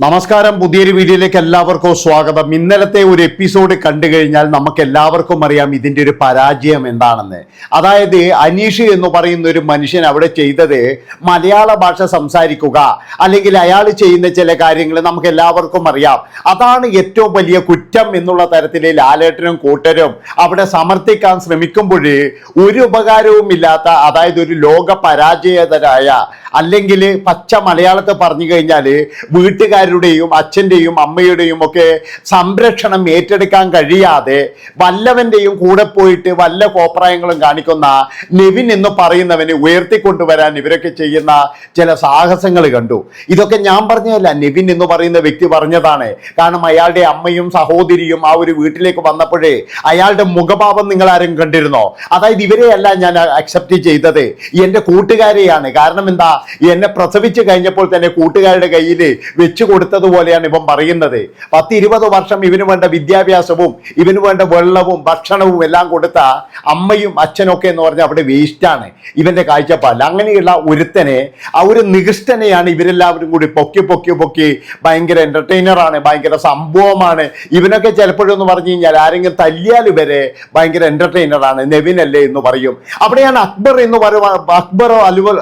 നമസ്കാരം. പുതിയൊരു വീഡിയോയിലേക്ക് എല്ലാവർക്കും സ്വാഗതം. ഇന്നലത്തെ ഒരു എപ്പിസോഡ് കണ്ടു കഴിഞ്ഞാൽ നമുക്ക് എല്ലാവർക്കും അറിയാം ഇതിന്റെ ഒരു പരാജയം എന്താണെന്ന്. അതായത് അനീഷ് എന്ന് പറയുന്ന ഒരു മനുഷ്യൻ അവിടെ ചെയ്തത് മലയാള ഭാഷ സംസാരിക്കുക അല്ലെങ്കിൽ അയാൾ ചെയ്യുന്ന ചില കാര്യങ്ങൾ നമുക്ക് എല്ലാവർക്കും അറിയാം. അതാണ് ഏറ്റവും വലിയ കുറ്റം എന്നുള്ള തരത്തിൽ ലാലേട്ടനും കൂട്ടരും അവിടെ സമർത്ഥിക്കാൻ ശ്രമിക്കുമ്പോൾ ഒരു ഉപകാരവും ഇല്ലാത്ത അതായത് ഒരു ലോക പരാജയതരായ അല്ലെങ്കിൽ പച്ച മലയാളത്തെ പറഞ്ഞു കഴിഞ്ഞാൽ വീട്ടുകാരുടെയും അച്ഛന്റെയും അമ്മയുടെയും ഒക്കെ സംരക്ഷണം ഏറ്റെടുക്കാൻ കഴിയാതെ വല്ലവന്റെയും കൂടെ പോയിട്ട് വല്ല കോപ്രായങ്ങളും കാണിക്കുന്ന നെവിൻ എന്ന് പറയുന്നവനെ ഉയർത്തിക്കൊണ്ടുവരാൻ ഇവരൊക്കെ ചെയ്യുന്ന ചില സാഹസങ്ങൾ കണ്ടു. ഇതൊക്കെ ഞാൻ പറഞ്ഞതല്ല നെവിൻ എന്ന് പറയുന്ന വ്യക്തി പറഞ്ഞതാണ്. കാരണം അയാളുടെ അമ്മയും സഹോദരിയും ആ ഒരു വീട്ടിലേക്ക് വന്നപ്പോഴേ അയാളുടെ മുഖഭാവം നിങ്ങൾ ആരും കണ്ടിരുന്നോ? അതായത് ഇവരെയല്ല ഞാൻ അക്സെപ്റ്റ് ചെയ്തത്. എന്റെ കൂട്ടുകാരെയാണ്. കാരണം എന്താ? എന്നെ പ്രസവിച്ച് കഴിഞ്ഞപ്പോൾ തന്നെ കൂട്ടുകാരുടെ കയ്യിൽ വെച്ചു കൊടുത്തതുപോലെയാണ് ഇവൻ പറയുന്നത്. പത്ത് ഇരുപത് വർഷം ഇവന് വേണ്ട വിദ്യാഭ്യാസവും ഇവന് വേണ്ട വെള്ളവും ഭക്ഷണവും എല്ലാം കൊടുത്ത അമ്മയും അച്ഛനൊക്കെ എന്ന് പറഞ്ഞാൽ അവിടെ വേസ്റ്റാണ് ഇവന്റെ കാഴ്ചപ്പാടിൽ അങ്ങനെയുള്ള ഒരുത്തനെ ആ ഒരു നികൃഷ്ടനെയാണ് ഇവരെല്ലാവരും കൂടി പൊക്കി പൊക്കി പൊക്കി ഭയങ്കര എന്റർടൈനറാണ് ഭയങ്കര സംഭവമാണ്. ഇവനൊക്കെ ചിലപ്പോഴെന്ന് പറഞ്ഞു കഴിഞ്ഞാൽ ആരെങ്കിലും തല്ലിയാൽ ഇവരെ ഭയങ്കര എന്റർടൈനറാണ് നെവിനല്ലേ എന്ന് പറയും. അവിടെയാണ് അക്ബർ എന്ന് പറയുക അക്ബറോ അലുവൽ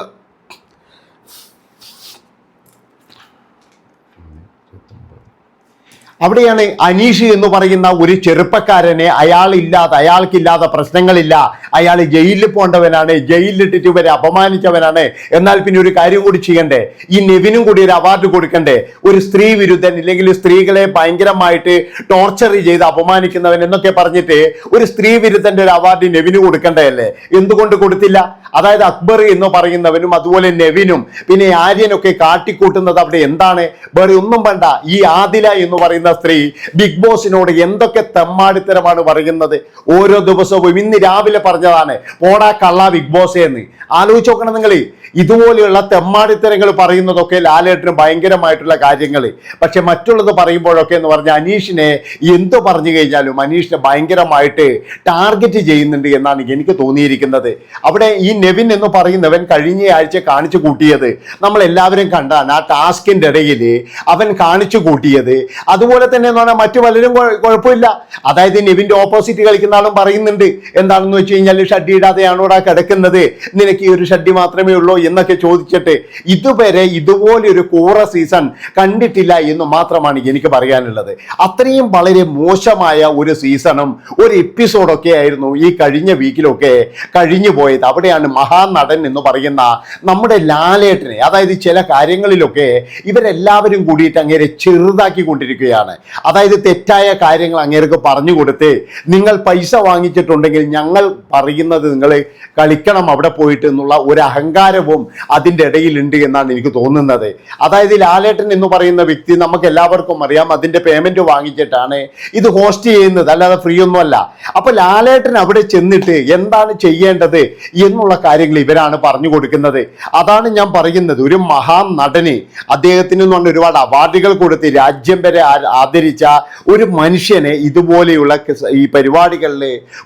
അവിടെയാണ് അനീഷ് എന്ന് പറയുന്ന ഒരു ചെറുപ്പക്കാരനെ അയാളില്ലാതെ അയാൾക്കില്ലാതെ പ്രശ്നങ്ങളില്ല. അയാൾ ജയിലിൽ പോകേണ്ടവനാണ് ജയിലിലിട്ടിട്ട് ഇവരെ അപമാനിച്ചവനാണ്. എന്നാൽ പിന്നെ ഒരു കാര്യം കൂടി ചെയ്യണ്ടേ? ഈ നെവിനും കൂടി ഒരു അവാർഡ് കൊടുക്കണ്ടേ? ഒരു സ്ത്രീ വിരുദ്ധൻ ഇല്ലെങ്കിൽ സ്ത്രീകളെ ഭയങ്കരമായിട്ട് ടോർച്ചർ ചെയ്ത് അപമാനിക്കുന്നവൻ എന്നൊക്കെ പറഞ്ഞിട്ട് ഒരു സ്ത്രീ വിരുദ്ധന്റെ ഒരു അവാർഡ് നെവിന് കൊടുക്കണ്ടതല്ലേ? എന്തുകൊണ്ട് കൊടുത്തില്ല? അതായത് അക്ബർ എന്ന് പറയുന്നവനും അതുപോലെ നെവിനും പിന്നെ ആര്യനൊക്കെ കാട്ടിക്കൂട്ടുന്നത് അവിടെ എന്താണ്? വേറെ ഒന്നും വേണ്ട. ഈ ആദില എന്ന് പറയുന്ന സ്ത്രീ ബിഗ് ബോസിനോട് എന്തൊക്കെ തെമ്മാടിത്തരമാണ് പറയുന്നത്? ഓരോ ദിവസവും ഇന്ന് രാവിലെ പറഞ്ഞതാണ് പോടാ കള്ള ബിഗ് ബോസ് എന്ന് ആലോചിച്ച് നോക്കണം നിങ്ങൾ ഇതുപോലെയുള്ള തെമ്മാടിത്തരങ്ങൾ പറയുന്നതൊക്കെ ലാലേട്ടന് ഭയങ്കരമായിട്ടുള്ള കാര്യങ്ങൾ പക്ഷെ മറ്റുള്ളത് പറയുമ്പോഴൊക്കെ എന്ന് പറഞ്ഞാൽ അനീഷിനെ എന്ത് പറഞ്ഞു കഴിഞ്ഞാലും അനീഷിനെ ഭയങ്കരമായിട്ട് ടാർഗറ്റ് ചെയ്യുന്നുണ്ട് എന്നാണ് എനിക്ക് തോന്നിയിരിക്കുന്നത്. അവിടെ ഈ നെവിൻ എന്ന് പറയുന്നവൻ കഴിഞ്ഞ ആഴ്ച കാണിച്ചു കൂട്ടിയത് നമ്മൾ എല്ലാവരും കണ്ടാണ്. ആ ടാസ്കിന്റെ ഇടയിൽ അവൻ കാണിച്ചു കൂട്ടിയത്. അതുപോലെ തന്നെ എന്ന് പറഞ്ഞാൽ മറ്റു പലരും കുഴപ്പമില്ല. അതായത് നെവിന്റെ ഓപ്പോസിറ്റ് കളിക്കുന്ന ആളും പറയുന്നുണ്ട്. എന്താണെന്ന് വെച്ച് കഴിഞ്ഞാൽ ഷഡ്ഡി കിടക്കുന്നത്? നിനക്ക് ഈ ഒരു ഷഡ്ഡി മാത്രമേ ഉള്ളൂ എന്നൊക്കെ ചോദിച്ചിട്ട് ഇതുവരെ ഇതുപോലെ ഒരു കൂറ സീസൺ കണ്ടിട്ടില്ല എന്ന് മാത്രമാണ് എനിക്ക് പറയാനുള്ളത്. അത്രയും വളരെ മോശമായ ഒരു സീസണും ഒരു എപ്പിസോഡൊക്കെ ആയിരുന്നു ഈ കഴിഞ്ഞ വീക്കിലൊക്കെ കഴിഞ്ഞു പോയത്. അവിടെയാണ് മഹാനടൻ എന്ന് പറയുന്ന നമ്മുടെ ലാലേട്ടനെ അതായത് ചില കാര്യങ്ങളിലൊക്കെ ഇവരെല്ലാവരും കൂടിയിട്ട് അങ്ങേരെ ചെറുതാക്കി കൊണ്ടിരിക്കുകയാണ് അതായത് തെറ്റായ കാര്യങ്ങൾ അങ്ങേർക്ക് പറഞ്ഞു കൊടുത്ത് നിങ്ങൾ പൈസ വാങ്ങിച്ചിട്ടുണ്ടെങ്കിൽ ഞങ്ങൾ പറയുന്നത് നിങ്ങൾ കളിക്കണം അവിടെ പോയിട്ട് എന്നുള്ള ഒരു അഹങ്കാരവും അതിന്റെ ഇടയിലുണ്ട് എന്നാണ് എനിക്ക് തോന്നുന്നത്. അതായത് ലാലേട്ടൻ എന്ന് പറയുന്ന വ്യക്തി നമുക്ക് എല്ലാവർക്കും അറിയാം അതിന്റെ പേയ്മെന്റ് വാങ്ങിച്ചിട്ടാണ് ഇത് ഹോസ്റ്റ് ചെയ്യുന്നത്. അല്ലാതെ ഫ്രീ ഒന്നുമല്ല അപ്പോൾ ലാലേട്ടൻ അവിടെ ചെന്നിട്ട് എന്താണ് ചെയ്യേണ്ടത് എന്നുള്ള കാര്യങ്ങൾ ഇവരാണ് പറഞ്ഞു കൊടുക്കുന്നത്. അതാണ് ഞാൻ പറയുന്നത്. ഒരു മഹാൻ നടന് അദ്ദേഹത്തിന് എന്ന് പറഞ്ഞ ഒരുപാട് അവാർഡുകൾ കൊടുത്ത് രാജ്യം വരെ ആദരിച്ച ഒരു മനുഷ്യനെ ഇതുപോലെയുള്ള ഈ പരിപാടികളിൽ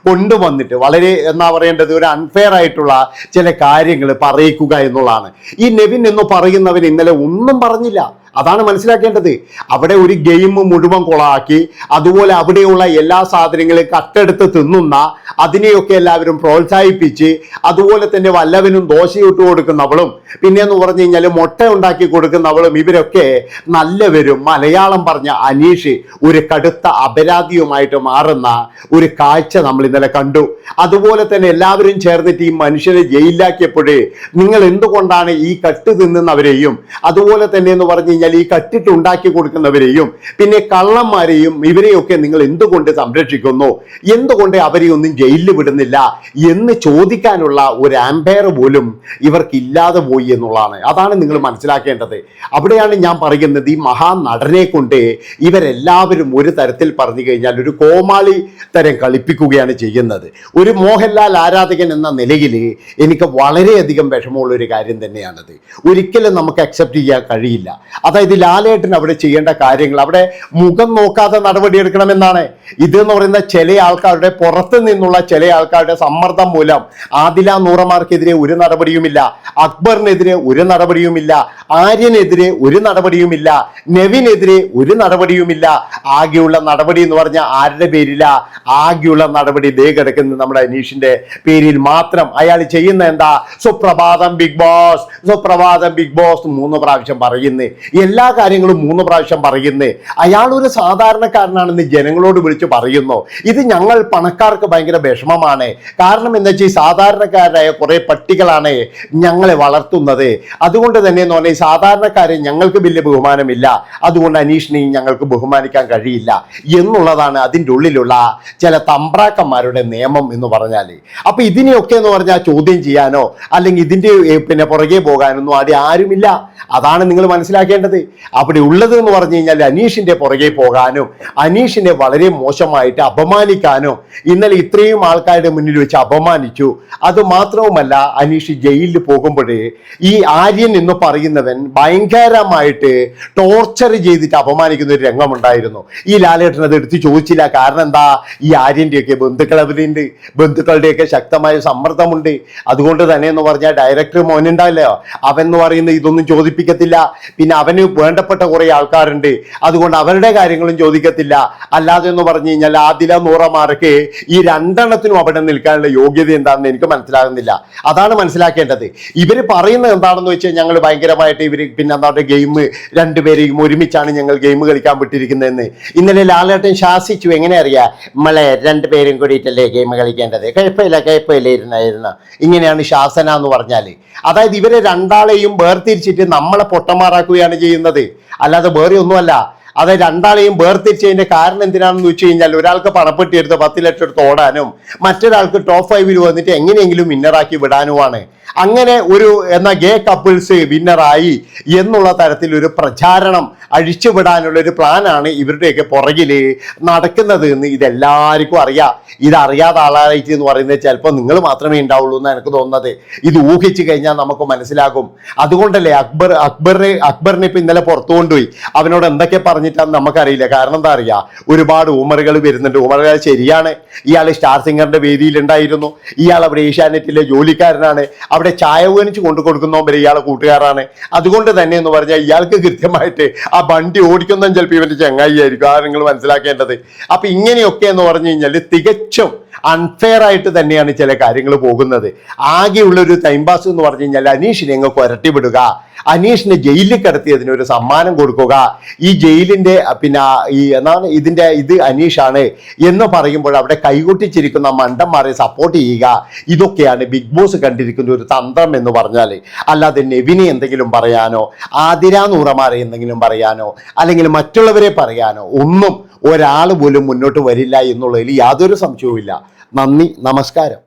കൊണ്ടുവന്നിട്ട് വളരെ എന്നാ പറയേണ്ടത് ഒരു അൺഫെയർ ആയിട്ടുള്ള ചില കാര്യങ്ങൾ പറയിക്കുക എന്നുള്ളതാണ്. ഈ നെവിൻ എന്ന് പറയുന്നവൻ ഇന്നലെ ഒന്നും പറഞ്ഞില്ല. അതാണ് മനസ്സിലാക്കേണ്ടത്. അവിടെ ഒരു ഗെയിം മുഴുവൻ കൊളാക്കി അതുപോലെ അവിടെയുള്ള എല്ലാ സാധനങ്ങളും കട്ടെടുത്ത് തിന്നുന്ന അതിനെയൊക്കെ എല്ലാവരും പ്രോത്സാഹിപ്പിച്ച് അതുപോലെ തന്നെ വല്ലവനും ദോശയിട്ട് കൊടുക്കുന്നവളും പിന്നെ എന്ന് പറഞ്ഞു കഴിഞ്ഞാൽ മുട്ട ഉണ്ടാക്കി കൊടുക്കുന്നവളും ഇവരൊക്കെ നല്ലവരും മലയാളം പറഞ്ഞ അനീഷ് ഒരു കടുത്ത അപരാധിയുമായിട്ട് മാറുന്ന ഒരു കാഴ്ച നമ്മൾ ഇന്നലെ കണ്ടു. അതുപോലെ തന്നെ എല്ലാവരും ചേർന്നിട്ട് ഈ മനുഷ്യരെ ജയിലിലാക്കിയപ്പോഴേ നിങ്ങൾ എന്തുകൊണ്ടാണ് ഈ കട്ട് തിന്നുന്നവരെയും അതുപോലെ തന്നെ എന്ന് പറഞ്ഞു കഴിഞ്ഞാൽ ഈ കട്ടിട്ട് ഉണ്ടാക്കി കൊടുക്കുന്നവരെയും പിന്നെ കള്ളന്മാരെയും ഇവരെയൊക്കെ നിങ്ങൾ എന്തുകൊണ്ട് സംരക്ഷിക്കുന്നു? എന്തുകൊണ്ട് അവരെ ഒന്നും ജയിലിൽ വിടുന്നില്ല? എന്ന് ചോദിക്കാനുള്ള ഒരു ആംപയർ പോലും ഇവർക്കില്ലാതെ പോയി എന്നുള്ളതാണ്. അതാണ് നിങ്ങൾ മനസ്സിലാക്കേണ്ടത്. അവിടെയാണ് ഞാൻ പറയുന്നത് ഈ മഹാനടനെ കൊണ്ട് ഇവരെല്ലാവരും ഒരു തരത്തിൽ പറഞ്ഞു കഴിഞ്ഞാൽ ഒരു കോമാളി തരം കളിപ്പിക്കുകയാണ് ചെയ്യുന്നത്. ഒരു മോഹൻലാൽ ആരാധകൻ എന്ന നിലയിൽ എനിക്ക് വളരെയധികം വിഷമമുള്ള ഒരു കാര്യം തന്നെയാണത്. ഒരിക്കലും നമുക്ക് അക്സെപ്റ്റ് ചെയ്യാൻ കഴിയില്ല. അതായത് ലാലേട്ടൻ അവിടെ ചെയ്യേണ്ട കാര്യങ്ങൾ അവിടെ മുഖം നോക്കാതെ നടപടിയെടുക്കണമെന്നാണ്. എന്ന് പറയുന്ന ചില ആൾക്കാരുടെ പുറത്ത് നിന്നുള്ള ചില ആൾക്കാരുടെ സമ്മർദ്ദം മൂലം ആദില നൂറമാർക്കെതിരെ ഒരു നടപടിയുമില്ല അക്ബറിനെതിരെ ഒരു നടപടിയുമില്ല ആര്യനെതിരെ ഒരു നടപടിയുമില്ല നെവിനെതിരെ ഒരു നടപടിയുമില്ല. ആകെയുള്ള നടപടി എന്ന് പറഞ്ഞാൽ ആരുടെ പേരില? ആകെയുള്ള നടപടി ദേ കിടക്കുന്നത് നമ്മുടെ അനീഷിന്റെ പേരിൽ മാത്രം. അയാൾ ചെയ്യുന്ന എന്താ? സുപ്രഭാതം ബിഗ് ബോസ് സുപ്രഭാതം ബിഗ് ബോസ് മൂന്ന് പ്രാവശ്യം പറയുന്നു. എല്ലാ കാര്യങ്ങളും മൂന്ന് പ്രാവശ്യം പറയുന്നേ. അയാൾ ഒരു സാധാരണക്കാരനാണെന്ന് ജനങ്ങളോട് വിളിച്ച് പറയുന്നു. ഇത് ഞങ്ങൾ പണക്കാർക്ക് ഭയങ്കര വിഷമമാണ്. കാരണം എന്താ വെച്ചാൽ ഈ സാധാരണക്കാരായ കുറെ പട്ടികളാണ് ഞങ്ങളെ വളർത്തുന്നത്. അതുകൊണ്ട് തന്നെ എന്ന് പറഞ്ഞാൽ സാധാരണക്കാരെ ഞങ്ങൾക്ക് വലിയ ബഹുമാനമില്ല. അതുകൊണ്ട് അനീഷിനെയും ഞങ്ങൾക്ക് ബഹുമാനിക്കാൻ കഴിയില്ല എന്നുള്ളതാണ് അതിന്റെ ഉള്ളിലുള്ള ചില തമ്പ്രാക്കന്മാരുടെ നിയമം എന്ന് പറഞ്ഞാൽ അപ്പൊ ഇതിനെയൊക്കെ എന്ന് പറഞ്ഞാൽ ചോദ്യം ചെയ്യാനോ അല്ലെങ്കിൽ ഇതിന്റെ പിന്നെ പുറകെ പോകാനൊന്നും അവിടെ ആരുമില്ല. അതാണ് നിങ്ങൾ മനസ്സിലാക്കേണ്ടത്. അവിടെ ഉള്ളത് എന്ന് പറഞ്ഞു കഴിഞ്ഞാൽ അനീഷിന്റെ പുറകെ പോകാനും അനീഷിനെ വളരെ മോശമായിട്ട് അപമാനിക്കാനോ ഇന്നലെ ഇത്രയും ആൾക്കാരുടെ മുന്നിൽ വെച്ച് അപമാനിച്ചു. അത് മാത്രവുമല്ല അനീഷ് ജയിലിൽ പോകുമ്പോഴേ ഈ ആര്യൻ എന്ന് പറയുന്നവൻ ഭയങ്കരമായിട്ട് ടോർച്ചർ ചെയ്തിട്ട് അപമാനിക്കുന്ന ഒരു രംഗമുണ്ടായിരുന്നു. ഈ ലാലേട്ടൻ അത് എടുത്ത് ചോദിച്ചില്ല. കാരണം എന്താ? ഈ ആര്യന്റെയൊക്കെ ബന്ധുക്കൾ ബന്ധുക്കളുടെയൊക്കെ ശക്തമായ സമ്മർദ്ദമുണ്ട്. അതുകൊണ്ട് തന്നെ എന്ന് പറഞ്ഞാൽ ഡയറക്ടർ മോനുണ്ടാവില്ല. അവൻ എന്ന് പറയുന്നത് ഇതൊന്നും ചോദിപ്പിക്കത്തില്ല. പിന്നെ അവന് വേണ്ടപ്പെട്ട കുറെ ആൾക്കാരുണ്ട്. അതുകൊണ്ട് അവരുടെ കാര്യങ്ങളും ചോദിക്കത്തില്ല. അല്ലാതെ എന്ന് പറഞ്ഞു കഴിഞ്ഞാൽ ആദില നൂറമാർക്ക് ഈ രണ്ടെണ്ണത്തിനും അവിടെ നിൽക്കാനുള്ള യോഗ്യത എന്താണെന്ന് എനിക്ക് മനസ്സിലാകുന്നില്ല. അതാണ് മനസ്സിലാക്കേണ്ടത്. ഇവർ പറയുന്നത് എന്താണെന്ന് വെച്ചാൽ ഞങ്ങൾ ഭയങ്കരമായിട്ട് ഇവർ പിന്നെ എന്താ പറയുക ഗെയിം രണ്ടുപേരെയും ഒരുമിച്ചാണ് ഞങ്ങൾ ഗെയിം കളിക്കാൻ വിട്ടിരിക്കുന്നതെന്ന്. ഇന്നലെ ലാലേട്ടൻ ശാസിച്ചു. എങ്ങനെ അറിയാ? നമ്മളെ രണ്ടുപേരും കൂടിയിട്ടല്ലേ ഗെയിം കളിക്കേണ്ടത്? കുഴപ്പമില്ല കുഴപ്പമില്ല ഇരുന്നായിരുന്ന ഇങ്ങനെയാണ് ശാസന എന്ന് പറഞ്ഞാൽ അതായത് ഇവരെ രണ്ടാളെയും വേർതിരിച്ചിട്ട് നമ്മളെ പൊട്ടന്മാരാക്കുകയാണ് ചെയ്യുന്നത് അല്ലാതെ വേറെ ഒന്നുമല്ല. അത് രണ്ടാളെയും വേർതിരിച്ചതിന്റെ കാരണം എന്തിനാണെന്ന് വെച്ച് കഴിഞ്ഞാൽ ഒരാൾക്ക് പണപ്പെട്ടി എടുത്ത് പത്ത് ലക്ഷം എടുത്ത് ഓടാനും മറ്റൊരാൾക്ക് ടോപ്പ് ഫൈവിൽ വന്നിട്ട് എങ്ങനെയെങ്കിലും വിന്നറാക്കി വിടാനുമാണ്. അങ്ങനെ ഒരു എന്ന ഗേ കപ്പിൾസ് വിന്നറായി എന്നുള്ള തരത്തിൽ ഒരു പ്രചാരണം അഴിച്ചുവിടാനുള്ള ഒരു പ്ലാനാണ് ഇവരുടെയൊക്കെ പുറകിൽ നടക്കുന്നത് എന്ന് ഇതെല്ലാവർക്കും അറിയാം. ഇതറിയാതെ ആളായിട്ട് എന്ന് പറയുന്നത് ചിലപ്പോൾ നിങ്ങൾ മാത്രമേ ഉണ്ടാവുള്ളൂ എന്ന് എനിക്ക് തോന്നുന്നത്. ഇത് ഊഹിച്ചു കഴിഞ്ഞാൽ നമുക്ക് മനസ്സിലാകും. അതുകൊണ്ടല്ലേ അക്ബർ അക്ബറിനെ അക്ബറിനെ ഇപ്പം ഇന്നലെ പുറത്തു കൊണ്ടുപോയി. അവനോട് എന്തൊക്കെ പറഞ്ഞിട്ടാന്ന് നമുക്കറിയില്ല. കാരണം എന്താ അറിയാ? ഒരുപാട് ഉമറുകൾ വരുന്നുണ്ട്. ഉമറുകൾ ശരിയാണ്. ഇയാൾ സ്റ്റാർ സിംഗറിന്റെ വേദിയിലുണ്ടായിരുന്നു ഇയാൾ അവിടെ ഏഷ്യാനെറ്റിലെ ജോലിക്കാരനാണ്. അവിടെ ചായ വേണിച്ച് കൊണ്ടു കൊടുക്കുന്നവരെ ഇയാളെ കൂട്ടുകാരാണ്. അതുകൊണ്ട് തന്നെ എന്ന് പറഞ്ഞാൽ ഇയാൾക്ക് കൃത്യമായിട്ട് ആ വണ്ടി ഓടിക്കുന്നതും ചിലപ്പോൾ ഇവന്റെ ചങ്ങായി ആയിരിക്കും ആ നിങ്ങൾ മനസ്സിലാക്കേണ്ടത്. അപ്പൊ ഇങ്ങനെയൊക്കെ എന്ന് പറഞ്ഞു കഴിഞ്ഞാൽ തികച്ചും അൺഫെയർ ആയിട്ട് തന്നെയാണ് ചില കാര്യങ്ങൾ പോകുന്നത്. ആകെയുള്ളൊരു ടൈം പാസ് എന്ന് പറഞ്ഞു കഴിഞ്ഞാൽ അനീഷിനെ അങ്ങ് കുരട്ടി വിടുക അനീഷിനെ ജയിലിൽ കിടത്തിയതിന് ഒരു സമ്മാനം കൊടുക്കുക. ഈ ജയിലിന്റെ പിന്നെ ഈ എന്നാണ് ഇതിന്റെ ഇത് അനീഷാണ് എന്ന് പറയുമ്പോൾ അവിടെ കൈകൊട്ടിച്ചിരിക്കുന്ന മണ്ടന്മാരെ സപ്പോർട്ട് ചെയ്യുക. ഇതൊക്കെയാണ് ബിഗ് ബോസ് കണ്ടിരിക്കുന്ന ഒരു തന്ത്രം എന്ന് പറഞ്ഞാൽ അല്ലാതെ നെവിനെ എന്തെങ്കിലും പറയാനോ ആതിര നൂറമാരെ എന്തെങ്കിലും പറയാനോ അല്ലെങ്കിൽ മറ്റുള്ളവരെ പറയാനോ ഒന്നും ഒരാൾ പോലും മുന്നോട്ട് വരില്ല എന്നുള്ളതിൽ യാതൊരു സംശയവുമില്ല. നന്ദി നമസ്കാരം.